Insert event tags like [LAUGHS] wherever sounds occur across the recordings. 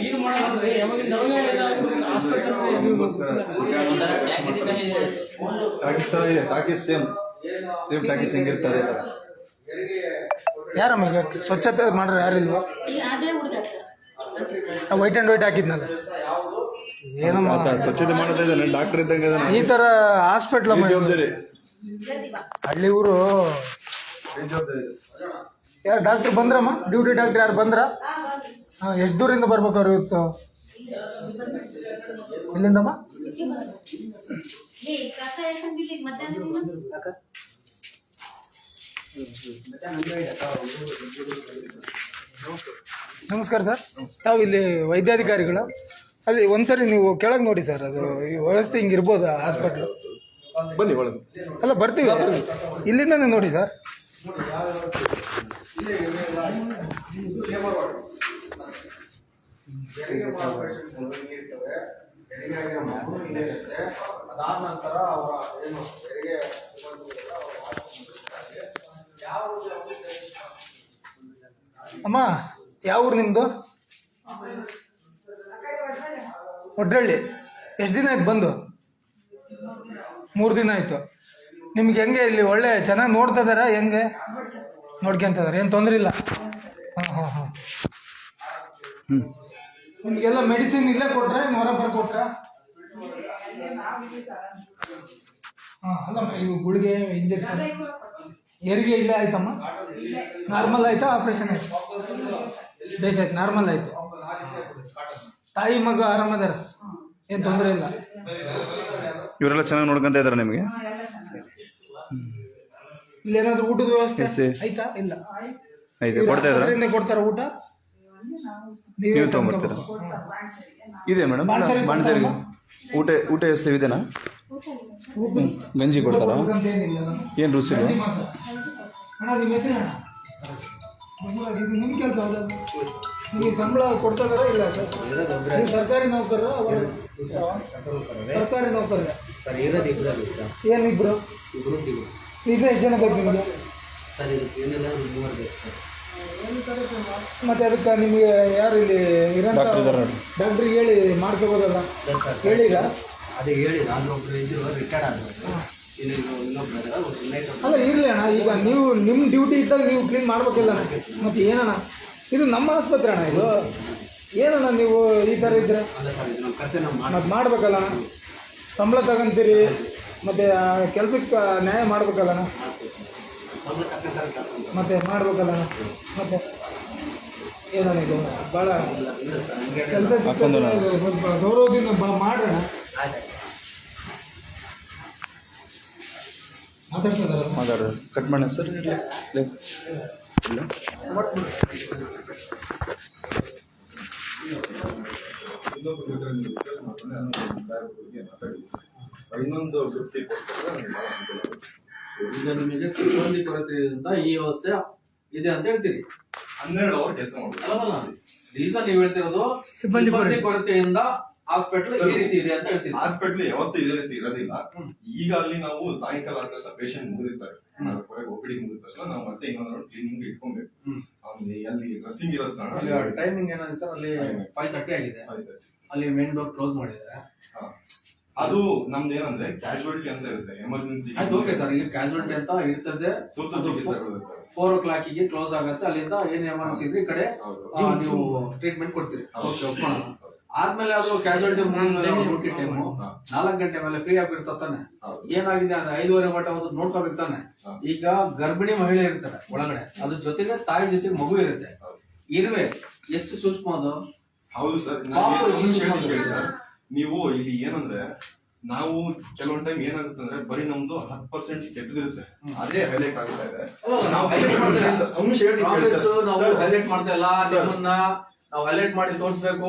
ಈಗ ಮಾಡೋದಂದ್ರೆ ಯಾವಾಗಿಂದ ಹಾಸ್ಪಿಟಲ್ ಟಾಕೀಸ್ ಥರ ಇದೆ ಟಾಕೀಸ್ ಸೇಮ್ ಸೇಮ್ ಟಾಕೀಸ್ ಹೆಂಗಿರ್ತದೆ ಯಾರಮ್ಮ ಈಗ ಸ್ವಚ್ಛತೆ ಮಾಡ್ರೆ ಯಾರಿಲ್ವಾ ವೈಟ್ ಆ್ಯಂಡ್ ವೈಟ್ ಹಾಕಿದ್ನಲ್ಲ ಏನಮ್ಮ ಸ್ವಚ್ಛತೆ ಮಾಡೋದೇ ಇದ್ದಾನೆ ಡಾಕ್ಟರ್ ಇದ್ದಂಗೆ ಈ ತರ ಥರ ಹಾಸ್ಪಿಟ್ಲ್ ಜವಾಬ್ದಾರಿ ಹಳ್ಳಿ ಊರು. ಯಾರು ಡಾಕ್ಟರ್ ಬಂದ್ರಮ್ಮ? ಡ್ಯೂಟಿ ಡಾಕ್ಟರ್ ಯಾರು ಬಂದ್ರ? ಎಷ್ಟು ದೂರಿಂದ ಬರ್ಬೇಕು ಅವ್ರು ಇವತ್ತು? ಇಲ್ಲಿಂದಮ್ಮ? ನಮಸ್ಕಾರ ಸರ್. ತಾವು ಇಲ್ಲಿ ವೈದ್ಯಾಧಿಕಾರಿಗಳು. ಅಲ್ಲಿ ಒಂದ್ಸರಿ ನೀವು ಕೆಳಗೆ ನೋಡಿ ಸರ್, ಅದು ಈ ವ್ಯವಸ್ಥೆ ಹಿಂಗೆ ಇರ್ಬೋದು ಹಾಸ್ಪಿಟ್ಲು? ಬನ್ನಿ ಒಳಗೆ. ಅಲ್ಲ ಬರ್ತೀವಿ ಇಲ್ಲಿಂದನೇ ನೋಡಿ ಸರ್. ಅದಾದ ನಂತರ ಅವರ ಏನು ಹೆರಿಗೆ ಯಾವ ಅಮ್ಮ ಯಾವ ಊರು ನಿಮ್ಮದು ಒಡ್ರಳ್ಳಿ. ಎಷ್ಟು ದಿನ ಆಯ್ತು ಬಂದು? ಮೂರು ದಿನ ಆಯಿತು. ನಿಮ್ಗೆ ಹೆಂಗೆ ಇಲ್ಲಿ ಒಳ್ಳೆ ಚೆನ್ನಾಗಿ ನೋಡ್ತಾ ಇದಾರ? ಹೆಂಗೆ? ನೋಡ್ಕೊಂತ ಇದಾರೆ. ಏನು ತೊಂದರೆ ಇಲ್ಲ? ಹಾಂ ಹಾಂ ಹಾಂ. ಹ್ಞೂ ನಿಮಗೆಲ್ಲ ಮೆಡಿಸಿನ್ ಇಲ್ಲೇ ಕೊಟ್ರೆ? ಹೊರ ಕೊಟ್ರೆ ಹಾಂ ಅಲ್ಲಮ್ಮ ಇವು ಗುಳಿಗೆ ಇಂಜೆಕ್ಷನ್ ಹೆರಿಗೆ ಇಲ್ಲೇ ಆಯ್ತಮ್ಮ? ನಾರ್ಮಲ್ ಆಯ್ತಾ? ಆಪ್ರೇಷನ್ ಆಯ್ತು? ಬೇಸಾಯ್ತು ಆಯ್ತು. ನಾರ್ಮಲ್ ಆಯ್ತು. ತಾಯಿ ಮಗು ಆರಾಮದಾರ ಏನು ತೊಂದರೆ ಇಲ್ಲ. ಇವರೆಲ್ಲ ಚೆನ್ನಾಗಿ ನೋಡ್ಕೊಂತ ಇದ್ದಾರೆ ನಿಮಗೆ? ಇಲ್ಲೇನಾದ್ರೂ ಊಟದ ವ್ಯವಸ್ಥೆ ಐತಾ ಆಯ್ತಾ? ಇಲ್ಲ. ಐತೆ ಕೊಡ್ತಾ ಇದ್ದಾರೆ ಇಲ್ಲೇ ಕೊಡ್ತಾರ ಊಟ? ನೀವು ತಗೊಂಡ್ಬರ್ತೀರ ಇದೆ ಮೇಡಮ್ ಬಾಣ್ತರಿಗೆ ಊಟ ಊಟ ವ್ಯವಸ್ಥೆ ಇದೆನಾ ಗಂಜಿ ಕೊಡ್ತಾರಾ? ಏನು ರುಚಿ ಅಣ್ಣ ನಿಮ್ಮ ಹೆಸರು ಅಣ್ಣ ಇದು ನಿಮ್ಮ ಕೆಲಸ ನಿಮಗೆ ಸಂಬಳ ಕೊಡ್ತಾ ಇದಾರ ಇಲ್ಲ ಸರ್? ನೀವು ಸರ್ಕಾರಿ ನೌಕರ ಸರ್ಕಾರಿ ನೌಕರ ಸರ್ ಇರೋದು ಇಬ್ಬರಲ್ಲಿ ಸರ್. ಏನಿಬ್ರು ಇಬ್ಬರು ಈಗ ಎಷ್ಟು ಜನ ಬೇಕು ನಿಮಗೆ? ಸರ್ ಇದಕ್ಕೆ ಏನಿಲ್ಲ ಮೂವರು ಬೇಕು ಸರ್. ಮತ್ತೆ ಅದಕ್ಕೆ ನಿಮಗೆ ಯಾರು ಇಲ್ಲಿ ಇರೋಂಥ. ಡಾಕ್ಟ್ರಿಗೆ ಹೇಳಿ ಮಾಡ್ಕೋಬೋದಲ್ಲ ಹೇಳಿಲ್ಲ? ಅದೇ ಹೇಳಿ ನಾನು ಒಬ್ರು ಇದ್ರು ರಿಟೈರ್ಡ್ ಆದ್ರು ಅಲ್ಲ ಇರಲಿ ಅಣ್ಣ. ಈಗ ನೀವು ನಿಮ್ಮ ಡ್ಯೂಟಿ ಇದ್ದಾಗ ನೀವು ಕ್ಲೀನ್ ಮಾಡ್ಬೇಕಿಲ್ಲ ಮತ್ತೆ ಏನಣ್ಣ? ಇದು ನಮ್ಮ ಆಸ್ಪತ್ರೆ ಅಣ್ಣ ಇದು. ಏನಣ್ಣ ನೀವು ಈ ಥರ ಇದ್ರೆ? ಅಲ್ಲ ಸರ್ ಇದು ನಮ್ಮ ಕರ್ತವ್ಯ ನಾವು ಮಾಡಿ ಮತ್ತೆ ಮಾಡ್ಬೇಕಲ್ಲ? ಸಂಬಳ ತಗೊಂತೀರಿ ಮತ್ತೆ ಕೆಲಸಕ್ಕೆ ನ್ಯಾಯ ಮಾಡ್ಬೇಕಲ್ಲ ಅಣ್ಣ? ಸಂಬಳ ತಕ್ಕಂತಾರೆ ಮತ್ತೆ ಮಾಡ್ಬೇಕಲ್ಲ ಮತ್ತೆ? ಏನಣ್ಣ ಇದು? ಭಾಳ ಕೆಲಸ ಗೌರವದಿಂದ ಮಾಡೋಣ ಮಾತಾಡ್ತಾ ಕಟ್ ಮಾಡ ಸರ್ ಇನ್ನೊಂದು ಈಗ ನಿಮಗೆ ಸಿಬ್ಬಂದಿ ಕೊರತೆಯಿಂದ ಈ ವ್ಯವಸ್ಥೆ ಇದೆ ಅಂತ ಹೇಳ್ತೀರಿ. ಹನ್ನೆರಡು ಅವರ್ ಕೆಲಸ ಮಾಡ್ತೀವಿ ಅಲ್ಲ ರೀಸನ್ ನೀವು ಹೇಳ್ತಿರೋದು ಸಿಬ್ಬಂದಿ ಸಿಬ್ಬಂದಿ ಕೊರತೆಯಿಂದ ಹಾಸ್ಪಿಟಲ್ ಈ ರೀತಿ ಇದೆ ಅಂತ ಹೇಳ್ತೀವಿ ಹಾಸ್ಪಿಟಲ್ ಯಾವತ್ತೂ ಇದೇ ರೀತಿ ಇರೋದಿಲ್ಲ. ಈಗ ಅಲ್ಲಿ ನಾವು ಸಾಯಂಕಾಲ ಆದ ತಕ್ಷಣ ಪೇಷಂಟ್ ಮುಗಿದಿರ್ತಾರೆ. ಒಪಿಡಿ ಮುಗಿದ ತಕ್ಷಣ ನಾವು ಮತ್ತೆ ಇನ್ನೊಂದು ರೌಂಡ್ ಕ್ಲೀನಿಂಗ್ ಇಟ್ಕೊಬೇಕು. ಅಲ್ಲಿ ಅಲ್ಲಿ ಡ್ರೆಸ್ಸಿಂಗ್ ಇರೋದ್ ಅಲ್ಲಿ ಕಾರಣ ಟೈಮಿಂಗ್ ಏನಾಗಿದೆ ಸರ್ ಅಲ್ಲಿ ಫೈವ್ ತರ್ಟಿ ಆಗಿದೆ. ಅಲ್ಲಿ ಮೇನ್ ಡೋರ್ ಕ್ಲೋಸ್ ಮಾಡಿದ್ದಾರೆ. ಅದು ನಮ್ದು ಏನಂದ್ರೆ ಕ್ಯಾಶುಯಾಲಿಟಿ ಅಂತ ಇರುತ್ತೆ ಎಮರ್ಜೆನ್ಸಿ ಓಕೆ ಸರ್ ಇಲ್ಲಿ ಕ್ಯಾಶುಯಾಲಿಟಿ ಅಂತ ಇರ್ತದೆ. ತುರ್ತು ಚಿಕಿತ್ಸೆ ಫೋರ್ ಓ ಕ್ಲಾಕಿಗೆ ಕ್ಲೋಸ್ ಆಗುತ್ತೆ. ಅಲ್ಲಿಂದ ಏನ್ ಎಮರ್ಜೆನ್ಸಿ ಇದ್ರೆ ಈ ಕಡೆ ನೀವು ಟ್ರೀಟ್ಮೆಂಟ್ ಕೊಡ್ತೀರಿ. ಓಕೆ ಒಪ್ಕೊಳ್ಳೋಣ. ಆದ್ಮೇಲೆ ಅದು ಕ್ಯಾಶುಯಾಲಿಟಿ ಡ್ಯೂಟಿ ಟೈಮು. ನಾಲ್ಕು ಗಂಟೆ ಮೇಲೆ ಫ್ರೀ ಆಗಿರ್ತಾನೆ ತಾನೆ. ಏನಾಗಿದೆ ಅಂದ್ರೆ ಐದುವರೆ ಮಟ್ಟ ಒಂದು ನೋಡ್ಕೋಬೇಕು ತಾನೆ. ಈಗ ಗರ್ಭಿಣಿ ಮಹಿಳೆ ಇರ್ತಾರೆ ಒಳಗಡೆ. ಅದ್ರ ಜೊತೆಗೆ ತಾಯಿ ಜೊತೆಗೆ ಮಗು ಇರುತ್ತೆ. ಇರುವೆ ಎಷ್ಟು ಸೂಕ್ಷ್ಮ ಅದು? ಹೌದು ಸರ್. ನೀವು ಇಲ್ಲಿ ಏನಂದ್ರೆ ನಾವು ಕೆಲವೊಂದ್ ಟೈಮ್ ಏನಾಗುತ್ತೆ ಅಂದ್ರೆ ಬರೀ ನಮ್ದು ಹತ್ತು ಪರ್ಸೆಂಟ್ ಕೆಟ್ಟದಿರುತ್ತೆ. ಅದೇ ಹೈಲೈಟ್ ಆಗ್ತಾ ಇದೆ. ನಾವು. ಅಂಶ. ನಾವು ಹೈಲೈಟ್ ಮಾಡಿ ತೋರಿಸಬೇಕು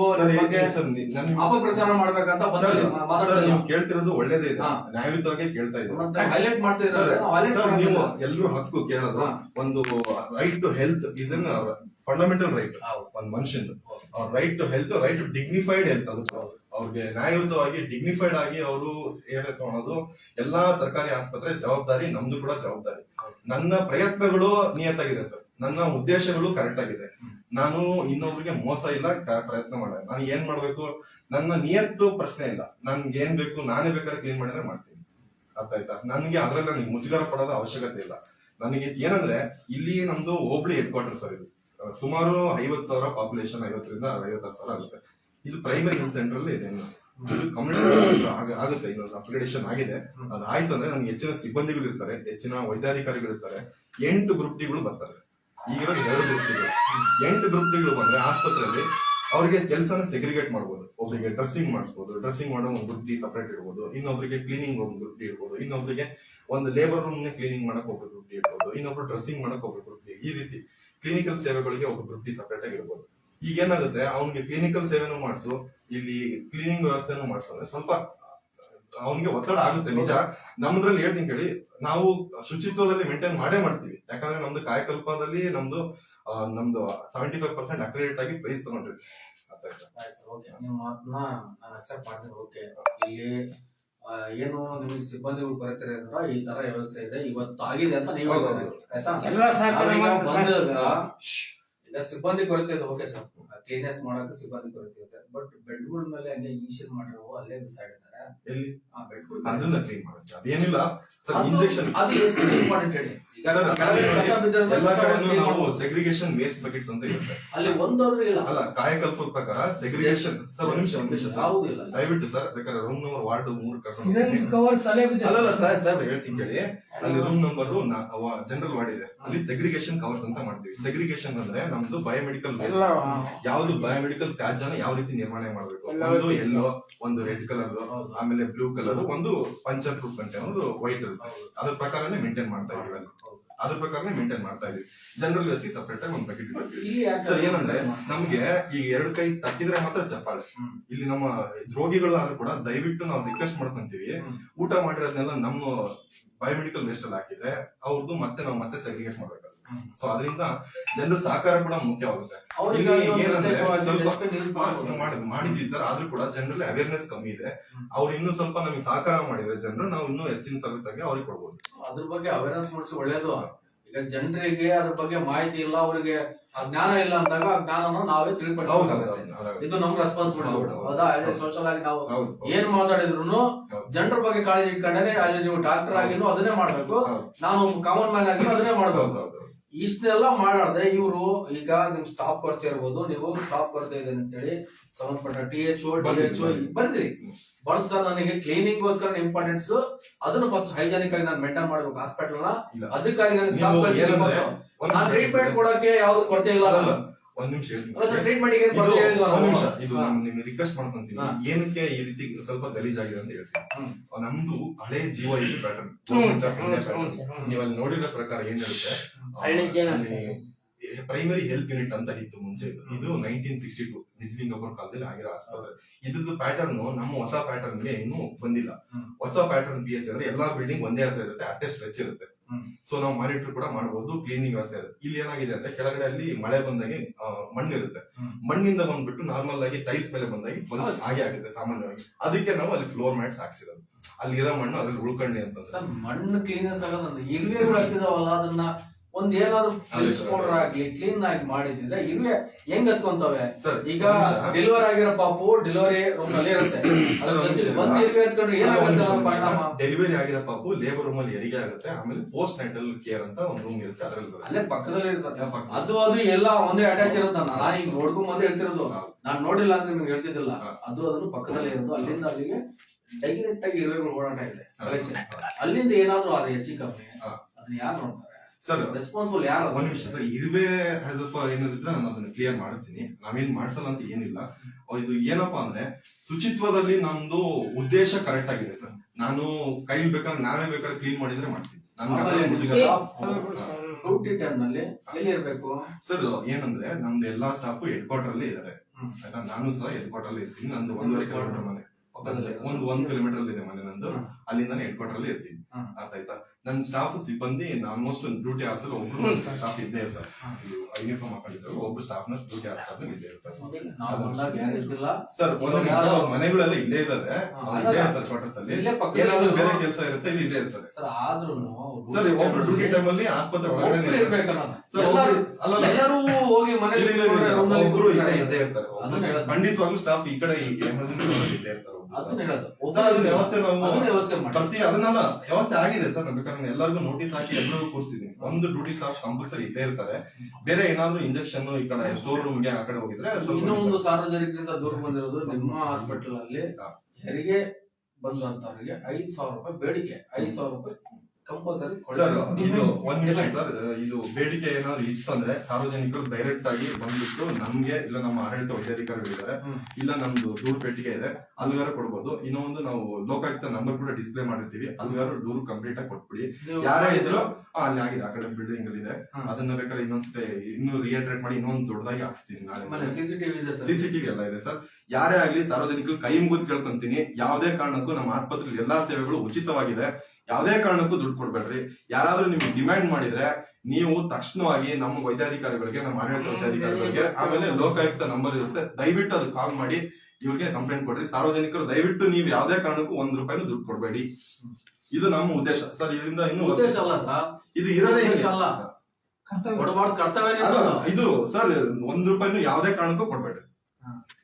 ಅಪಪ್ರಚಾರ ಮಾಡ್ಬೇಕಂತ ನೀವು ಕೇಳ್ತಿರೋದು ಒಳ್ಳೇದೇ ಇದೆ. ನ್ಯಾಯಯುತವಾಗಿ ಕೇಳ್ತಾ ಇದ್ದೀವಿ. ಹೈಲೈಟ್ ಮಾಡ್ತಾ ಇದ್ದಾರೆ ನೀವು ಎಲ್ಲರೂ ಹಕ್ಕು ಕೇಳೋದು ಒಂದು right to health is an fundamental right ಒಂದು ಮನುಷ್ಯನ್ right to health right to dignified health ಅದು. ಅವ್ರಿಗೆ ನ್ಯಾಯಯುತವಾಗಿ ಡಿಗ್ನಿಫೈಡ್ ಆಗಿ ಅವರು ಸೇವೆ ತಗೊಳೋದು ಎಲ್ಲಾ ಸರ್ಕಾರಿ ಆಸ್ಪತ್ರೆ ಜವಾಬ್ದಾರಿ ನಮ್ದು ಕೂಡ ಜವಾಬ್ದಾರಿ. ನನ್ನ ಪ್ರಯತ್ನಗಳು ನಿಯತ್ತಾಗಿದೆ ಸರ್. ನನ್ನ ಉದ್ದೇಶಗಳು ಕರೆಕ್ಟ್ ಆಗಿದೆ. ನಾನು ಇನ್ನೊಬ್ರಿಗೆ ಮೋಸ ಇಲ್ಲ ಪ್ರಯತ್ನ ಮಾಡ ನಾನು ಏನ್ ಮಾಡ್ಬೇಕು? ನನ್ನ ನಿಯತ್ತು ಪ್ರಶ್ನೆ ಇಲ್ಲ. ನನ್ಗೆ ಏನ್ ಬೇಕು, ನಾನೇ ಬೇಕಾದ್ರೆ ಕ್ಲೀನ್ ಮಾಡಿದ್ರೆ ಮಾಡ್ತೀನಿ. ಅರ್ಥ ಆಯ್ತಾ? ನನ್ಗೆ ಅದ್ರಲ್ಲಿ ನನಗೆ ಮುಜುಗರ ಪಡೋದ ಅವಶ್ಯಕತೆ ಇಲ್ಲ. ನನಗೆ ಏನಂದ್ರೆ, ಇಲ್ಲಿ ನಮ್ದು ಹೋಬಳಿ ಹೆಡ್ ಕ್ವಾರ್ಟರ್ ಸರ್ ಇದು. ಸುಮಾರು ಐವತ್ ಸಾವಿರ ಪಾಪ್ಯುಲೇಷನ್ ಐವತ್ತರಿಂದ ಐವತ್ತಾರು ಸಾವಿರ ಆಗುತ್ತೆ. ಇದು ಪ್ರೈಮರಿ ಹೆಲ್ತ್ ಸೆಂಟರ್ ಅಲ್ಲಿ ಇದೆ ಆಗುತ್ತೆ. ಇನ್ನೊಂದು ಅಪ್ಗ್ರೇಡೇಷನ್ ಆಗಿದೆ. ಅದಾಯ್ತು ಅಂದ್ರೆ ನನ್ಗೆ ಹೆಚ್ಚಿನ ಸಿಬ್ಬಂದಿಗಳು ಇರ್ತಾರೆ ಹೆಚ್ಚಿನ ವೈದ್ಯಾಧಿಕಾರಿಗಳು ಇರ್ತಾರೆ ಎಂಟು ಗ್ರೂಪ್ ಟಿಗಳು ಬರ್ತಾರೆ. ಈಗಿರೋದು ಎರಡು ಗ್ರೂಪ್ಗಳು. ಎಂಟು ಗ್ರೂಪ್ಗಳು ಬಂದ್ರೆ ಆಸ್ಪತ್ರೆಯಲ್ಲಿ ಅವರಿಗೆ ಕೆಲಸನ ಸೆಗ್ರಿಗೇಟ್ ಮಾಡ್ಬೋದು. ಒಬ್ಬರಿಗೆ ಡ್ರೆಸ್ಸಿಂಗ್ ಮಾಡಿಸ್ಬೋದು ಡ್ರೆಸ್ಸಿಂಗ್ ಮಾಡೋ ಒಂದು ವೃತ್ತಿ ಸಪರೇಟ್ ಇರ್ಬೋದು ಇನ್ನೊಬ್ಬರಿಗೆ ಕ್ಲೀನಿಂಗ್ ಒಂದು ವೃತ್ತಿ ಇರ್ಬೋದು ಇನ್ನೊಬ್ಬರಿಗೆ ಒಂದು ಲೇಬರ್ ರೂಮ್ ಕ್ಲೀನಿಂಗ್ ಮಾಡಕ್ಕೆ ಒಬ್ಬರು ವೃತ್ತಿ ಇರ್ಬೋದು, ಇನ್ನೊಬ್ರು ಡ್ರೆಸ್ಸಿಂಗ್ ಮಾಡಕ್ ಒಬ್ಬರು ವೃತ್ತಿ. ಈ ರೀತಿ ಕ್ಲಿನಿಕಲ್ ಸೇವೆಗಳಿಗೆ ಒಬ್ಬರು ವೃತ್ತಿ ಸಪರೇಟ್ ಈಗ ಏನಾಗುತ್ತೆ ಅವ್ನಿಗೆ ಕ್ಲಿನಿಕಲ್ ಸೇವೆನೂ ಮಾಡಿಸು, ಇಲ್ಲಿ ಕ್ಲೀನಿಂಗ್ ವ್ಯವಸ್ಥೆನೂ ಮಾಡಿಸು. ಸ್ವಲ್ಪ ಅವನಿಗೆ ಒತ್ತಡ ಆಗುತ್ತೆ ನಿಜ. ನಮ್ದ್ರಲ್ಲಿ ಹೇಳ್ತೀನಿ ಕೇಳಿ ನಾವು ಶುಚಿತ್ವದಲ್ಲಿ ಮೇಂಟೈನ್ ಮಾಡೇ ಮಾಡ್ತೀವಿ. ಯಾಕಂದ್ರೆ ನಮ್ದು ಕಾಯಕಲ್ಪದಲ್ಲಿ ನಮ್ದು ನಮ್ದು ಸೆವೆಂಟಿ ಫೈವ್ ಪರ್ಸೆಂಟ್ ಅಕ್ರೆಡಿಟ್ ಆಗಿ ಪ್ರೈಸ್ ತಗೊಂಡಿರ್ತೀವಿ ಆಯ್ತಾ? ಓಕೆ. ಇಲ್ಲಿ ಏನು ನಿಮಗೆ ಸಿಬ್ಬಂದಿಗಳು ಬರ್ತಾರೆ ಅಂದ್ರ ಈ ತರ ವ್ಯವಸ್ಥೆ ಇದೆ. ಇವತ್ತು ಆಗಿದೆ ಅಂತ ನೀವು. ಆಯ್ತಾ? ಎಲ್ಲ ಈಗ ಸಿಬ್ಬಂದಿ ಕೊರತೆ ಇದೆ ಓಕೆ ಸರ್ ಕ್ಲೀನೆಸ್ ಮಾಡಕ್ಕೆ ಸಿಬ್ಬಂದಿ ಕೊರತೆ ಇದೆ. ಬಟ್ ಬೆಡ್ಗಳ ಮೇಲೆ ಹಂಗೆ ಇನಿಷಿಯಲ್ ಮಾಡಿರೋ ಅಲ್ಲೇ ಎಲ್ಲಿ? ಆ ಬೆಡ್ಗಳು ಅದನ್ನ ಕ್ಲೀನ್ ಮಾಡಿಸ್ತಾರೆ ಅದೇನಿಲ್ಲ? ಸರ್ ಇಂಜೆಕ್ಷನ್ ಅದು ಎಷ್ಟು ಇಂಪಾರ್ಟೆಂಟ್ ಹೇಳಿ. ಎಲ್ಲ ಕಡೆನೂ ನಾವು ಸೆಗ್ರಿಗೇಷನ್ ವೇಸ್ಟ್ ಬಕೆಟ್ಸ್ ಅಂತ ಇರುತ್ತೆ. ಅಲ್ಲಿ ಒಂದಾದ್ರೂ ಇಲ್ಲ. ಅಲ್ಲ ಕಾಯಕಲ್ಪದ ಪ್ರಕಾರ ಸೆಗ್ರಿಗೇಷನ್ ಸರ್ ಒಂದ್ ನಿಮಿಷ ಒಂದ್ ನಿಮಿಷ. ದಯವಿಟ್ಟು ಸರ್ ಬೇಕಾದ್ರೆ ರೂಮ್ ನಂಬರ್ ವಾರ್ಡ್ ಮೂರು ಕರ್ಕೊಂಡು ಅಲ್ಲೇ ಸರ್ ಸರ್ ಹೇಳ್ತೀನಿ ಕೇಳಿ. ಅಲ್ಲಿ ರೂಮ್ ನಂಬರ್ ಜನರಲ್ ವಾರ್ಡ್ ಇದೆ. ಅಲ್ಲಿ ಸೆಗ್ರಿಗೇಷನ್ ಕವರ್ಸ್ ಅಂತ ಮಾಡ್ತೀವಿ. ಸೆಗ್ರಿಗೇಷನ್ ಅಂದ್ರೆ ನಮ್ದು ಬಯೋಮೆಡಿಕಲ್ ವೇಸ್ಟ್ ಯಾವ್ದು ಬಯೋಮೆಡಿಕಲ್ ತ್ಯಾಜ್ಯನ ಯಾವ ರೀತಿ ನಿರ್ವಹಣೆ ಮಾಡಬೇಕು? ಒಂದು ಎಲ್ಲೋ ಒಂದು ರೆಡ್ ಕಲರ್ ಆಮೇಲೆ ಬ್ಲೂ ಕಲರ್ ಒಂದು ಪಂಚರ್ ಪ್ರೂಫ್ ಒಂದು ವೈಟ್ ಇರುತ್ತೆ. ಅದ್ರ ಪ್ರಕಾರನೇ ಮೇಂಟೈನ್ ಮಾಡ್ತಾ ಇದೀವಿ ಅಲ್ಲಿ. ಅದ್ರ ಪ್ರಕಾರನೇ ಮೇಂಟೈನ್ ಮಾಡ್ತಾ ಇದೀವಿ ಜನರಲ್ ಅಷ್ಟೇ ಸಪ್ರೇಟ್ ಆಗಿ ಒಂದು ಪ್ಯಾಕೆಟ್ ಸರ್ ಏನಂದ್ರೆ ನಮ್ಗೆ ಈ ಎರಡು ಕೈ ತಕ್ಕಿದ್ರೆ ಮಾತ್ರ ಚಪ್ಪಾಳೆ. ಇಲ್ಲಿ ನಮ್ಮ ರೋಗಿಗಳು ಆದ್ರೂ ಕೂಡ ದಯವಿಟ್ಟು ನಾವು ರಿಕ್ವೆಸ್ಟ್ ಮಾಡ್ಕೊಂತೀವಿ. ಊಟ ಮಾಡಿರೋದ್ನೆಲ್ಲ ನಮ್ಮ ಬಯೋಮೆಡಿಕಲ್ ವೇಸ್ಟ್ ಅಲ್ಲಿ ಹಾಕಿದ್ರೆ ಅವ್ರದ್ದು ಮತ್ತೆ ನಾವು ಮತ್ತೆ ಸೆಗ್ರಿಗೇಟ್ ಮಾಡ್ಬೇಕಾಗುತ್ತೆ. ಸೊ ಅದರಿಂದ ಜನರು ಸಹಕಾರ ಕೂಡ ಮುಖ್ಯವಾಗುತ್ತೆ. ಮಾಡಿದ್ವಿ ಸರ್ ಆದ್ರೂ ಕೂಡ ಜನರಲ್ಲಿ ಅವೇರ್ನೆಸ್ ಕಮ್ಮಿ ಇದೆ. ಅವ್ರು ಇನ್ನೂ ಸ್ವಲ್ಪ ನಮಗೆ ಸಹಕಾರ ಮಾಡಿದ್ರೆ ಜನರು ನಾವು ಇನ್ನೂ ಹೆಚ್ಚಿನ ಸಲುತ್ತಾಗಿ ಅವ್ರಿಗೆ ಕೊಡ್ಬೋದು. ಅದ್ರ ಬಗ್ಗೆ ಅವೇರ್ನೆಸ್ ಮಾಡಿಸಿ ಒಳ್ಳೇದು. ಈಗ ಜನರಿಗೆ ಅದ್ರ ಬಗ್ಗೆ ಮಾಹಿತಿ ಇಲ್ಲ ಅವರಿಗೆ ಆ ಜ್ಞಾನ ಇಲ್ಲ ಅಂದಾಗ ಆ ಜ್ಞಾನನ ನಾವೇ ತಿಳ್ಕೊಳ್ಬೇಕಾಗುತ್ತೆ. ಇದು ನಮ್ ರೆಸ್ಪಾನ್ಸಿಬಿಲಿಟಿ ಹೌದು, ಆಸ್ ಸೋಷಲ್ ಆಗಿ ನಾವು. ಏನ್ ಮಾತಾಡಿದ್ರು. ಜನರ ಬಗ್ಗೆ ಕಾಳಜಿ ಇಟ್ಕೊಂಡ್ರೆ ಅದೇ ನೀವು ಡಾಕ್ಟರ್ ಆಗಿನೂ ಅದನ್ನೇ ಮಾಡ್ಬೇಕು. ನಾನು ಕಾಮನ್ ಮ್ಯಾನ್ ಆಗಿನೂ ಅದನ್ನೇ ಮಾಡ್ಬೇಕು. ಇಷ್ಟೆಲ್ಲ ಮಾಡಾರ್ದೆ ಇವರು ಈಗ ನಿಮ್ ಸ್ಟಾಪ್ ಕೊರತೆ ಇರ್ಬೋದು ನೀವು ಸ್ಟಾಪ್ ಕೊರತೆ ಇದೆ ಅಂತೇಳಿ ಸಂಬಂಧಪಟ್ಟ T H O D H O but sir ನನಗೆ ಕ್ಲೀನಿಂಗ್ ಗೋಸ್ಕರ ಇಂಪಾರ್ಟೆನ್ಸ್ ಅದನ್ನು ಫಸ್ಟ್ ಹೈಜಾನಿಕ್ ಆಗಿ ನಾನು ಮೇಂಟೈನ್ ಮಾಡ್ಬೇಕು ಹಾಸ್ಪಿಟಲ್ನ. ಅದಕ್ಕಾಗಿ ನನಗೆ ಸ್ಟಾಪ್ ಟ್ರೀಟ್ಮೆಂಟ್ ಕೊಡಕ್ಕೆ ಯಾವ್ದು ಕೊರತೆ ಇಲ್ಲ. ಒಂದ್ ನಿಮಿಷ ನಿಮಿಷ ಇದು ಹಾ. ನಾನು ನಿಮ್ಗೆ ರಿಕ್ವೆಸ್ಟ್ ಮಾಡ್ಕೊಂತೀನಿ. ಏನಕ್ಕೆ ಈ ರೀತಿ ಸ್ವಲ್ಪ ಗಲೀಜಾಗಿದೆ ಅಂತ ಹೇಳ್ತೀನಿ. ನಮ್ದು ಹಳೆ ಜೀವ ಇದು ಪ್ಯಾಟರ್ನ್ ನೀವು ಅಲ್ಲಿ ನೋಡಿರೋ ಪ್ರಕಾರ ಏನ್ ಹೇಳುತ್ತೆ? ಪ್ರೈಮರಿ ಹೆಲ್ತ್ ಯೂನಿಟ್ ಅಂತ ಇತ್ತು ಮುಂಚೆ ಇದು. ಇದು ನೈನ್ಟೀನ್ ಸಿಕ್ಸ್ಟಿ ಟು ನಿಜಲಿಂಗಪ್ಪರ ಕಾಲದಲ್ಲಿ ಆಗಿರೋ ಆಸ್ಪತ್ರೆ. ಇದ್ರದ್ದು ಪ್ಯಾಟರ್ನ್ ನಮ್ಮ ಹೊಸ ಪ್ಯಾಟರ್ನ್ಗೆ ಇನ್ನೂ ಬಂದಿಲ್ಲ. ಹೊಸ ಪ್ಯಾಟರ್ನ್ ಬಿ ಎಸ್ ಅಂದ್ರೆ ಎಲ್ಲಾ ಬಿಲ್ಡಿಂಗ್ ಒಂದೇ ಹತ್ರ ಇರುತ್ತೆ. ಅಟ್ಟೆ ಸ್ಟ್ರೆಚ್ ಇರುತ್ತೆ. ಸೊ ನಾವು ಮಾನಿಟರ್ ಕೂಡ ಮಾಡಬಹುದು ಕ್ಲೀನಿಂಗ್ ವ್ಯವಸ್ಥೆ ಇರುತ್ತೆ. ಇಲ್ಲಿ ಏನಾಗಿದೆ ಅಂದ್ರೆ ಕೆಳಗಡೆ ಅಲ್ಲಿ ಮಳೆ ಬಂದಾಗೆ ಮಣ್ಣಿರುತ್ತೆ. ಮಣ್ಣಿಂದ ಬಂದ್ಬಿಟ್ಟು ನಾರ್ಮಲ್ ಆಗಿ ಟೈಲ್ಸ್ ಮೇಲೆ ಬಂದಾಗಿ ಹಾಗೆ ಆಗುತ್ತೆ ಸಾಮಾನ್ಯವಾಗಿ. ಅದಕ್ಕೆ ನಾವು ಅಲ್ಲಿ ಫ್ಲೋರ್ ಮ್ಯಾಟ್ಸ್ ಹಾಕ್ಸಿರೋದು. ಅಲ್ಲಿ ಇರೋ ಮಣ್ಣು ಅದ್ರಲ್ಲಿ ಉಳ್ಕೊಂಡಿ ಅಂತಂದ್ರೆ ಮಣ್ಣು ಕ್ಲೀನೆಸ್ ಆಗೋದಂದ್ರೆ ಇರುವೆಗಳು ಹಾಕಿದಾವಲ್ಲ ಅದನ್ನ ಒಂದ್ ಏನಾದ್ರು ಆಗ್ಲಿ ಕ್ಲೀನ್ ಆಗಿ ಮಾಡಿದ್ರೆ ಇರುವೆ ಹೆಂಗ್ ಹತ್ಕೊಂತವೆ? ಈಗ ಡೆಲಿವರ್ ಆಗಿರೋ ಪಾಪು ಡೆಲಿವರಿ ರೂಮ್ನಲ್ಲಿ ಇರುತ್ತೆ. ಬಂದ್ ಇರುವೆ ಹತ್ಕೊಂಡ್ರೆ ಏನಾಗುತ್ತೆ ಪರಿಣಾಮ ಡೆಲಿವರಿ ಆಗಿರೋ ಪಾಪು ಲೇಬರ್ ರೂಮ್ ಅಲ್ಲಿ ಹೆರಿಗೆ ಆಗುತ್ತೆ. ಆಮೇಲೆ ಪೋಸ್ಟ್ ನೈಟಲ್ ಕೇರ್ ಅಂತ ಒಂದು ರೂಮ್ ಇರುತ್ತೆ ಅದ್ರಲ್ಲಿ ಅಲ್ಲೇ ಪಕ್ಕದಲ್ಲಿ ಇರುತ್ತೆ ಅದು ಅದು ಎಲ್ಲ ಒಂದೇ ಅಟ್ಯಾಚ್ ಇರುತ್ತೆ ನಾನು. ಈಗ ನೋಡ್ಕೊಂಡ್ ಬಂದು ಹೇಳ್ತಿರೋದು. ನಾನು ನೋಡಿಲ್ಲ ಅಂದ್ರೆ ನಿಮ್ಗೆ ಹೇಳ್ತಿದ್ದಿಲ್ಲ. ಅದು ಅದನ್ನು ಪಕ್ಕದಲ್ಲೇ ಇರೋದು. ಅಲ್ಲಿಂದ ಅಲ್ಲಿಗೆ ಡೈರೆಕ್ಟ್ ಆಗಿ ಇರುವೆಗಳು ಓಡಾಟ ಇದೆ. ಅಲ್ಲಿಂದ ಏನಾದ್ರು ಅದು ಹೆಚ್ಚು ಕಮ್ಮಿ. ಅದನ್ನ ಯಾರು ನೋಡ್ತಾರೆ? ಸರ್ ರೆಸ್ಪಾನ್ಸಿಬಲ್ ಯಾರು? ಒಂದ್ ನಿಮಿಷ. ಸರ್ ಇರುವೆ ಹ್ಯಾಸ್ ಅಫ್ ಏನಿದ್ರೆ ನಾನು ಅದನ್ನ ಕ್ಲಿಯರ್ ಮಾಡಿಸ್ತೀನಿ. ನಾವೇನ್ ಮಾಡ್ಸಲ್ಲ ಅಂತ ಏನಿಲ್ಲ. ಇದು ಏನಪ್ಪಾ ಅಂದ್ರೆ ಶುಚಿತ್ವದಲ್ಲಿ ನಮ್ದು ಉದ್ದೇಶ ಕರೆಕ್ಟ್ ಆಗಿದೆ ಸರ್. ನಾನು ಕೈ ಬೇಕಾದ್ರೆ ನಾವೇ ಬೇಕಾದ್ರೆ ಕ್ಲೀನ್ ಮಾಡಿದ್ರೆ ಮಾಡ್ತೀನಿ. ಸರ್ ಏನಂದ್ರೆ ನಮ್ದು ಎಲ್ಲಾ ಸ್ಟಾಫ್ ಹೆಡ್ ಕ್ವಾರ್ಟರ್ ಅಲ್ಲಿ ಇದಾರೆ. ಆಯ್ತಾ ನಾನು ಸಹ ಹೆಡ್ ಕ್ವಾರ್ಟರ್ ಅಲ್ಲಿ ಇರ್ತೀನಿ. ನಂದು ಒಂದೂವರೆ ಕಿಲೋಮೀಟರ್ ಮನೆ. ಒಂದು ಒಂದ್ ಕಿಲೋಮೀಟರ್ ಅಲ್ಲಿ ಇದೆ ಮನೆ ನಂದು. ಅಲ್ಲಿಂದ ಹೆಡ್ ಕ್ವಾರ್ಟರ್ ಅಲ್ಲಿ ಇರ್ತೀನಿ. ಅರ್ಥ ಆಯ್ತಾ? ನನ್ನ ಸ್ಟಾಫ್ ಸಿಬ್ಬಂದಿ ಆಲ್ಮೋಸ್ಟ್ ಡ್ಯೂಟಿ ಅವರ್ಸ್ ಒಬ್ರು ಸ್ಟಾಫ್ ಇದ್ದೇ ಇರ್ತಾರೆ. ಯೂನಿಫಾರ್ಮ್ ಹಾಕೊಂಡಿದ್ರು. ಒಬ್ಬ ಸ್ಟಾಫ್ನ ಡ್ಯೂಟಿ ಅವರ್ಸ್ ಇದ್ದೇ ಇರ್ತಾರೆ. ಸರ್ ಒಂದೊಂದು ಅವ್ರ ಮನೆಗಳೆಲ್ಲ ಇಲ್ಲೇ ಇದಾರೆ ಇಲ್ಲೇ ಇರ್ತಾರೆ ಕ್ವಾರ್ಟರ್ಸ್ ಅಲ್ಲಿ. ಏನಾದ್ರೂ ಬೇರೆ. ಕೆಲಸ ಇರುತ್ತೆ ಇಲ್ಲಿ ಇಲ್ಲೇ ಇರ್ತಾರೆ ಸರ್ ಆದ್ರೂ ಸರ್ ಒಬ್ರು ಡ್ಯೂಟಿ ಟೈಮ್ ಅಲ್ಲಿ ಆಸ್ಪತ್ರೆ ಒಳಗಡೆ ಸರ್, ಎಲ್ಲರೂ ಎಲ್ಲರೂ ಹೋಗಿ ಮನೇಲಿ ಅದನ್ನ. ಖಂಡಿತವಾಗ್ಲೂ ಸ್ಟಾಫ್ ಈ ಕಡೆ ಎಮರ್ಜೆನ್ಸಿ ಇದ್ದೇ ಇರ್ತಾರೆ ಅದನ್ನ ವ್ಯವಸ್ಥೆ ನಾವು ಅದನ್ನ ಪ್ರತಿ ಅದನ್ನೆಲ್ಲ ವ್ಯವಸ್ಥೆ ಆಗಿದೆ ಸರ್ ಬೇಕಾದ್ರೆ ಎಲ್ಲರಿಗೂ ನೋಟಿಸ್ ಹಾಕಿ ಎಲ್ಲರಿಗೂ ಕೂರಿಸಿದೀನಿ ಒಂದು ಡ್ಯೂಟಿ ಸ್ಟಾಫ್ ಕಂಪಲ್ಸರಿ ಇದ್ದೇ ಇರ್ತಾರೆ. ಬೇರೆ ಏನಾದ್ರು ಇಂಜೆಕ್ಷನ್ ಈ ಕಡೆ ಸ್ಟೋರ್ ರೂಮ್ಗೆ ಆ ಕಡೆ ಹೋಗಿದ್ರೆ ಇನ್ನೊಂದು ಸಾರ್ವಜನಿಕರಿಂದ ದೂರ ಬಂದಿರೋದು ನಿಮ್ಮ ಹಾಸ್ಪಿಟಲ್ ಅಲ್ಲಿ ಹಾ. ಹೆರಿಗೆ ಬಂದಂತವರಿಗೆ ಐದ್ ಸಾವಿರ ರೂಪಾಯಿ ಬೇಡಿಕೆ ಐದ್ ಸಾವಿರ ರೂಪಾಯಿ ಕಂಪಲ್ಸರಿ ಸರ್ ಇದು ಒಂದ್ ನಿಮಿಷ ಸರ್ ಇದು ಬೇಡಿಕೆ ಏನಾದ್ರು ಇತ್ತಂದ್ರೆ ಸಾರ್ವಜನಿಕರು ಡೈರೆಕ್ಟ್ ಆಗಿ ಬಂದ್ಬಿಟ್ಟು ನಮ್ಗೆ ಇಲ್ಲ ನಮ್ಮ ಆಡಳಿತ ವೈದ್ಯಾಧಿಕಾರಿಗಳಿದ್ದಾರೆ ಇದ್ದಾರೆ ಇಲ್ಲ ನಮ್ದು ದೂರು ಪೆಟ್ಟಿಗೆ ಇದೆ ಅಲ್ಲಿಗಾರ ಕೊಡ್ಬೋದು. ಇನ್ನೊಂದು ಒಂದು ನಾವು ಲೋಕಾಯುಕ್ತ ನಂಬರ್ ಕೂಡ ಡಿಸ್ಪ್ಲೇ ಮಾಡಿರ್ತೀವಿ. ಅಲ್ಲಿಗಾರ ದೂರು ಕಂಪ್ಲೀಟ್ ಆಗಿ ಕೊಟ್ಬಿಡಿ. ಯಾರೇ ಇದ್ರು ಅಲ್ಲಿ ಆಗಿದೆ. ಆ ಕಡೆ ಬಿಲ್ಡಿಂಗ್ ಅಲ್ಲಿ ಇದೆ. ಅದನ್ನ ಬೇಕಾದ್ರೆ ಇನ್ನೊಂದ್ಸತಿ ಇನ್ನು ರಿಯಟ್ರೇಟ್ ಮಾಡಿ ಇನ್ನೊಂದು ದೊಡ್ಡದಾಗಿ ಹಾಕ್ಸ್ತೀನಿ ನಾಳೆ. ಸಿಸಿಟಿವಿ ಎಲ್ಲ ಇದೆ ಸರ್. ಯಾರೇ ಆಗ್ಲಿ ಸಾರ್ವಜನಿಕರು ಕೈ ಮುಗಿದು ಕೇಳ್ಕೊಂತೀನಿ. ಯಾವುದೇ ಕಾರಣಕ್ಕೂ ನಮ್ಮ ಆಸ್ಪತ್ರೆಯಲ್ಲಿ ಎಲ್ಲಾ ಸೇವೆಗಳು ಉಚಿತವಾಗಿದೆ. ಯಾವುದೇ ಕಾರಣಕ್ಕೂ ದುಡ್ಡು ಕೊಡ್ಬೇಡ್ರಿ. ಯಾರಾದ್ರೂ ನಿಮ್ಗೆ ಡಿಮ್ಯಾಂಡ್ ಮಾಡಿದ್ರೆ ನೀವು ತಕ್ಷಣವಾಗಿ ನಮ್ಮ ವೈದ್ಯಾಧಿಕಾರಿಗಳಿಗೆ ನಮ್ಮ ಆಡಳಿತ ವೈದ್ಯಾಧಿಕಾರಿಗಳಿಗೆ ಆಮೇಲೆ ಲೋಕಾಯುಕ್ತ ನಂಬರ್ ಇರುತ್ತೆ ದಯವಿಟ್ಟು ಅದು ಕಾಲ್ ಮಾಡಿ ಇವ್ರಿಗೆ ಕಂಪ್ಲೇಂಟ್ ಕೊಡ್ರಿ. ಸಾರ್ವಜನಿಕರು ದಯವಿಟ್ಟು ನೀವು ಯಾವುದೇ ಕಾರಣಕ್ಕೂ ಒಂದ್ ರೂಪಾಯಿನೂ ದುಡ್ಡು ಕೊಡಬೇಡಿ. ಇದು ನಮ್ಮ ಉದ್ದೇಶ. ಸರ್ ಇದರಿಂದ ಇನ್ನು ಉದ್ದೇಶ ಅಲ್ಲ ಸರ್. ಇದು ಇರೋದೇ ಉದ್ದೇಶ ಅಲ್ಲ. ಕರ್ತವ್ಯ. ಕೊಡಬಾರ್ದು ಕರ್ತವ್ಯ ಅಲ್ಲ, ಇದು ಸರ್ ಒಂದ್ ರೂಪಾಯಿನೂ ಯಾವುದೇ ಕಾರಣಕ್ಕೂ ಕೊಡ್ಬೇಡ್ರಿ.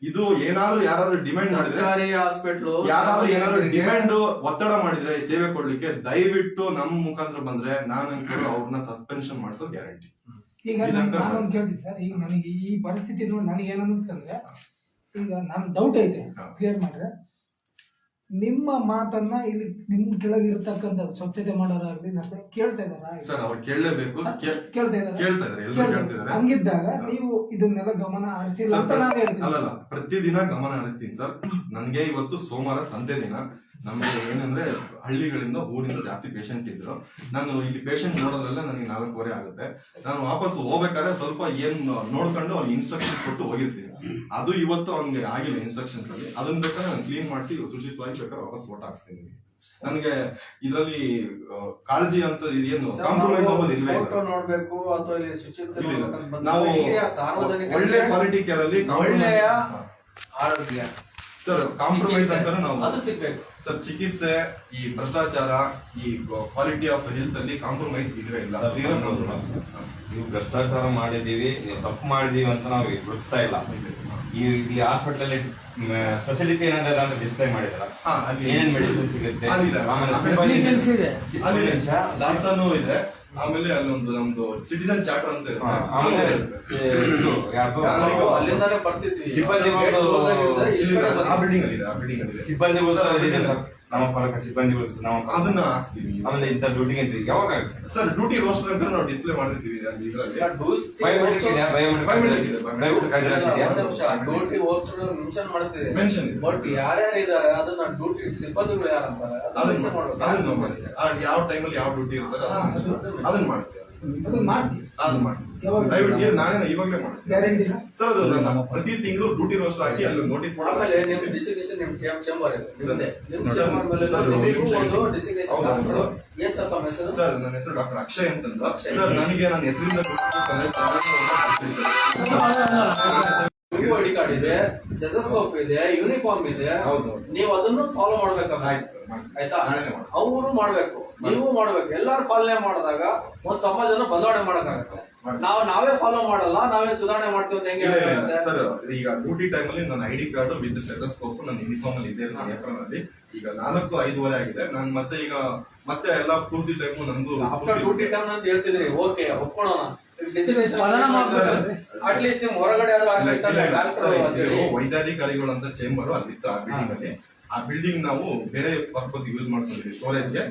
ಇದು ಏನಾದ್ರು ಯಾರಾದ್ರೂ ಡಿಮ್ಯಾಂಡ್ ಮಾಡಿದ್ರೆ ಸರ್ಕಾರಿ ಹಾಸ್ಪಿಟ್ಲ್ ಯಾರಾದ್ರೂ ಏನಾದ್ರು ಡಿಮ್ಯಾಂಡ್ ಒತ್ತಡ ಮಾಡಿದ್ರೆ ಈ ಸೇವೆ ಕೊಡ್ಲಿಕ್ಕೆ ದಯವಿಟ್ಟು ನಮ್ಮ ಮುಖಾಂತರ ಬಂದ್ರೆ ನಾನು ಅನ್ಕೊಂಡು ಅವ್ರನ್ನ ಸಸ್ಪೆನ್ಷನ್ ಮಾಡಿಸೋ ಗ್ಯಾರಂಟಿ ಈಗ ನಾನು ಒಂದು ಕೇಳ್ತೀನಿ ಸರ್ ಈಗ ನನಗೆ ಈ ಪರಿಸ್ಥಿತಿ ನೋಡಿ ನನಗೆ ಏನ ಅನ್ನಿಸ್ತಂದ್ರೆ ಈಗ ನನ್ ಡೌಟ್ ಐತೆ ಕ್ಲಿಯರ್ ಮಾಡ್ರೆ ನಿಮ್ಮ ಮಾತನ್ನ ಇಲ್ಲಿ ನಿಮ್ ಕೆಳಗಿರ್ತಕ್ಕಂಥ ಸ್ವಚ್ಛತೆ ಮಾಡೋರಾಗ್ಲಿ ನರ್ಸ ಕೇಳ್ತಾ ಇದಾರ ಸರ್ ಅವ್ರು ಕೇಳಲೇಬೇಕು. ಕೇಳ್ತಾ ಇದಾರ ಕೇಳ್ತಾ ಇದಾರೆ ಎಲ್ಲರೂ ಕೇಳ್ತಾ ಇದಾರೆ ಹಂಗಿದ್ದಾಗ ನೀವು ಇದನ್ನೆಲ್ಲ ಗಮನ ಹರಿಸಿಲ್ಲ ಅಂತ ನಾನು ಹೇಳ್ತೀನಿ. ಅಲ್ಲಲ್ಲ ಪ್ರತಿದಿನ ಗಮನ ಹರಿಸ್ತೀನಿ ಸರ್. ನನ್ಗೆ ಇವತ್ತು ಸೋಮವಾರ ಸಂತೆ ದಿನ. ನಮ್ಗೆ ಏನಂದ್ರೆ ಹಳ್ಳಿಗಳಿಂದ ಊರಿಂದ ಜಾಸ್ತಿ ಪೇಷಂಟ್ ಇದ್ರು. ನಾನು ಇಲ್ಲಿ ಪೇಷಂಟ್ ನೋಡೋದ್ರಲ್ಲ ನನಗೆ ನಾಲ್ಕೂವರೆ ಆಗುತ್ತೆ. ನಾನು ವಾಪಸ್ ಹೋಗ್ಬೇಕಾದ್ರೆ ಸ್ವಲ್ಪ ಏನ್ ನೋಡ್ಕೊಂಡು ಅವ್ನಿಗೆ ಇನ್ಸ್ಟ್ರಕ್ಷನ್ಸ್ ಕೊಟ್ಟು ಹೋಗಿರ್ತೀನಿ. ಅದು ಇವತ್ತು ಅವ್ನಿಗೆ ಆಗಿಲ್ಲ ಇನ್ಸ್ಟ್ರಕ್ಷನ್ಸ್ ಅಲ್ಲಿ. ಅದನ್ನ ಬೇಕಾದ್ರೆ ನಾನು ಕ್ಲೀನ್ ಮಾಡಿಸಿ ಶುಚಿತ್ವವಾಗಿ ಬೇಕಾದ್ರೆ ವಾಪಸ್ ಓಟ್ ಹಾಕ್ಸ್ತೀನಿ. ನನಗೆ ಇದರಲ್ಲಿ ಕಾಳಜಿ ಅಂತ ಏನು ಕಾಂಪ್ರಮೈಸ್ ಆಗೋದು ನೋಡ್ಬೇಕು ಅಥವಾ ಇಲ್ಲಿ ಶುಚಿತ್ವ ನಾವು ಒಳ್ಳೆ ಕ್ವಾಲಿಟಿ ಕೇರ್ ಅಲ್ಲಿ ಒಳ್ಳೆಯ ಆರೋಗ್ಯ. ಸರ್ ಕಾಂಪ್ರಮೈಸ್ ಅಂತಾನೆ ನಾವು ಅದು ಸಿಗ್ಬೇಕು. ಸರ್ ಚಿಕಿತ್ಸೆ ಈ ಭ್ರಷ್ಟಾಚಾರ ಈ ಕ್ವಾಲಿಟಿ ಆಫ್ ಹೆಲ್ತ್ ಅಲ್ಲಿ ಕಾಂಪ್ರಮೈಸ್ ಇದ್ರೆ ಇಲ್ಲ. ಜೀರೋ ಕಾಂಪ್ರಮೈಸ್ ನೀವು ಭ್ರಷ್ಟಾಚಾರ ಮಾಡಿದೀವಿ ನೀವು ತಪ್ಪು ಮಾಡಿದೀವಿ ಅಂತ ನಾವು ಬಿಡಿಸ್ತಾ ಇಲ್ಲ. ಈ ಇಲ್ಲಿ ಹಾಸ್ಪಿಟಲ್ ಅಲ್ಲಿ ಸ್ಪೆಸಿಲಿಟಿ ಏನಾದ್ರೆ ಅಂತ ಡಿಸ್ಪ್ಲೇ ಮಾಡಿದಾರ ಅಲ್ಲಿ- ಏನೇನ್ ಮೆಡಿಸಿನ್ ಸಿಗುತ್ತೆ. ದಾಸ್ತಾನು ಇದೆ. ಆಮೇಲೆ ಅಲ್ಲೊಂದು ನಮ್ದು ಸಿಟಿಜನ್ ಚಾರ್ಟರ್ ಅಂತ ಇದೆ ಆಮೇಲೆ ಇರುತ್ತೆ. ಇದು ಯಾರ್ದು? ಯಾರಿಗೂ ಅಲ್ಲಿಂದಾನೇ ಬರ್ತಿದ್ವಿ. ಸಿಬ್ಬಂದಿ close ಆಗಿರುತ್ತೆ, ಇಲ್ಲಿ ಆ ಬಿಲ್ಡಿಂಗ್ ಅಲ್ಲಿ ಇದೆ ಆ ಬಿಲ್ಡಿಂಗ್ ಅಲ್ಲಿ ಇದೆ. ಸಿಬ್ಬಂದಿಗಳು ಸರ್, ಇದೆ ಸರ್. ನಮ್ಮ ಫಲಕ ಸಿಬ್ಬಂದಿಗಳು ನಾವು ಅದನ್ನ ಹಾಕ್ಸ್ತೀವಿ ಆಮೇಲೆ ಇಂಥ ಡ್ಯೂಟಿಗೆ ಅಂತ ಯಾವಾಗ ಆಗುತ್ತೆ ಸರ್? ಡ್ಯೂಟಿ ರೋಸ್ಟರ್ ಅಂತ ನಾವು ಡಿಸ್ಪ್ಲೇ ಮಾಡಿರ್ತೀವಿ ಅಲ್ಲಿ ಇದ್ರಲ್ಲಿ. ಈಗ duty ಬಯೋಮೆಟ್ರಿಕ್ ಇದೆಯಾ? ಬಯೋಮೆಟ್ರಿಕ್ Biometric ಇದೆ, biometric. ಬಯೋಮೆಟ್ರಿಕ್ ಹಾಜರಾತಿದೆಯಾ? ಒಂದ್ ನಿಮಿಷ ಡ್ಯೂಟಿ ಹೋಸ್ಟರ್ ಮೆನ್ಷನ್. ಬಟ್ ಯಾರ್ಯಾರು ಇದ್ದಾರೆ ಅದನ್ನ ಡ್ಯೂಟಿ ಸಿಬ್ಬಂದಿಗಳು ಯಾರಂತಾರೆ ಅದನ್ನ ಮಾಡ್ಬೇಕು. ಯಾವ ಟೈಮಲ್ಲಿ ಯಾವ ಡ್ಯೂಟಿ ಇರ್ತಾರೆ ಅದನ್ನ ಅದನ್ನ ಮಾಡಿಸಿ. ದಯವಿಟ್ಟು ಏನು ನಾನೇ ಇವಾಗಲೇ ಮಾಡಿಸ್ತೀನಿ ಗ್ಯಾರಂಟಿ ಸರ್ ಅದು ನನ್ನ ಪ್ರತಿ ತಿಂಗಳು ಡ್ಯೂಟಿ ರೋಸ್ಟ್ ಹಾಕಿ ಅಲ್ಲಿ ನೋಟಿಸ್ ಆಮೇಲೆ ನಿಮ್ ಡಿಸಿಗ್ನೇಷನ್ ನಿಮ್ ಚೇಂಬರ್ ಇದೆ. ಸರ್, ಚೇಂಬರ್ ಮೇಲೆ ಸರ್, ನಿಮಗೂ ನಿಮಿಷ ಒಂದು ಇರಿ. ಡೆಸಿಗ್ನೇಷನ್ ಹೌದು, ಹಾಕ್ತಾರೆ. ಹೌದು. ಏನ್ ಸರ್ ತಮ್ಮ ಹೆಸರು? ಸರ್ ನನ್ನ ಹೆಸರು ಡಾಕ್ಟರ್ ಅಕ್ಷಯ್ ಅಂತಂದು. ಅಕ್ಷಯ್. ಸರ್ ನನಗೆ ನನ್ನ ಹೆಸರಿಂದ ಐಡಿ ಕಾರ್ಡ್ ಇದೆ ಸ್ಟೆಥೋಸ್ಕೋಪ್ ಇದೆ ಯೂನಿಫಾರ್ಮ್ ಇದೆ ಹೌದು. ನೀವು ಅದನ್ನು ಫಾಲೋ ಮಾಡ್ಬೇಕಾಗುತ್ತೆ ಆಯ್ತು ಸರ್ ಆಯ್ತಾ ನಾಳೆನೇ. ಅವರು ಮಾಡ್ಬೇಕು ನೀವು ಮಾಡ್ಬೇಕು ಎಲ್ಲಾರು ಪಾಲನೆ ಮಾಡಿದಾಗ ಒಂದ್ ಸಮಾಜನ ಬದಲಾವಣೆ ಮಾಡಕ್ಕಾಗತ್ತೆ. ನಾವು ನಾವೇ ಫಾಲೋ ಮಾಡಲ್ಲ ನಾವೇ ಸುಧಾರಣೆ ಮಾಡ್ತೀವಿ ಅಂತ ಹೆಂಗೆ. ಹೇಳಕ್ಕಾಗತ್ತೆ? ಸರ್ ಈಗ ಡ್ಯೂಟಿ ಟೈಮಲ್ಲಿ ಅಲ್ಲಿ I ID card with stethoscope ನನ್ನ ಯೂನಿಫಾರ್ಮ್ ಅಲ್ಲಿ ಇದೆ ಏಪ್ರಿಲ್ ಅಲ್ಲಿ ಈಗ ನಾಲ್ಕು ಐದುವರೆ ಆಗಿದೆ ನಾನು ಮತ್ತೆ ಈಗ ಮತ್ತೆ ಎಲ್ಲ ಪೂರ್ತಿ ಟೈಮ್ ನಂದು ಆಫ್ಟರ್ ಡ್ಯೂಟಿ ಟೈಮ್ ಅಂತ ಹೇಳ್ತಿದ್ರಿ ಓಕೆ ಒಪ್ಕೊಳ್ಳೋಣ. ಅಟ್ಲೀಸ್ಟ್ ನಿಮ್ ಹೊರಗಡೆ ವೈದ್ಯಾಧಿಕಾರಿಗಳು ಅಂತ ಚೇಂಬರ್ ಅಲ್ಲಿತ್ತು ಆ ಬಿಲ್ಡಿಂಗ್ ಅಲ್ಲಿ. ಆ ಬಿಲ್ಡಿಂಗ್ ನಾವು ಬೇರೆ ಪರ್ಪಸ್ ಯೂಸ್ ಮಾಡ್ಕೊಂಡಿದ್ವಿ ಸ್ಟೋರೇಜ್ಗೆ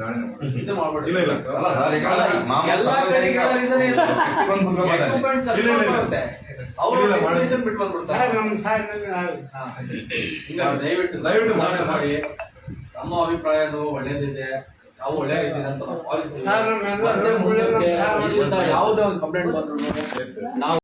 ನಾಳೆ ಮಾಡ್ತೀನಿ. ಇಲ್ಲ, ಇಲ್ಲ. [LAUGHS] ದಯವಿಟ್ಟು ದಯವಿಟ್ಟು ಮಾಡಿ. ನಮ್ಮ ಅಭಿಪ್ರಾಯನು ಒಳ್ಳೇದಿದೆ ನಾವು ಒಳ್ಳೆ ರೀತಿ ಅಂತ ಭಾವಿಸ್ತೀವಿ ಇದರಿಂದ ಯಾವುದೇ ಒಂದು ಕಂಪ್ಲೇಂಟ್ ಬಂದ್ರು. ನಾವು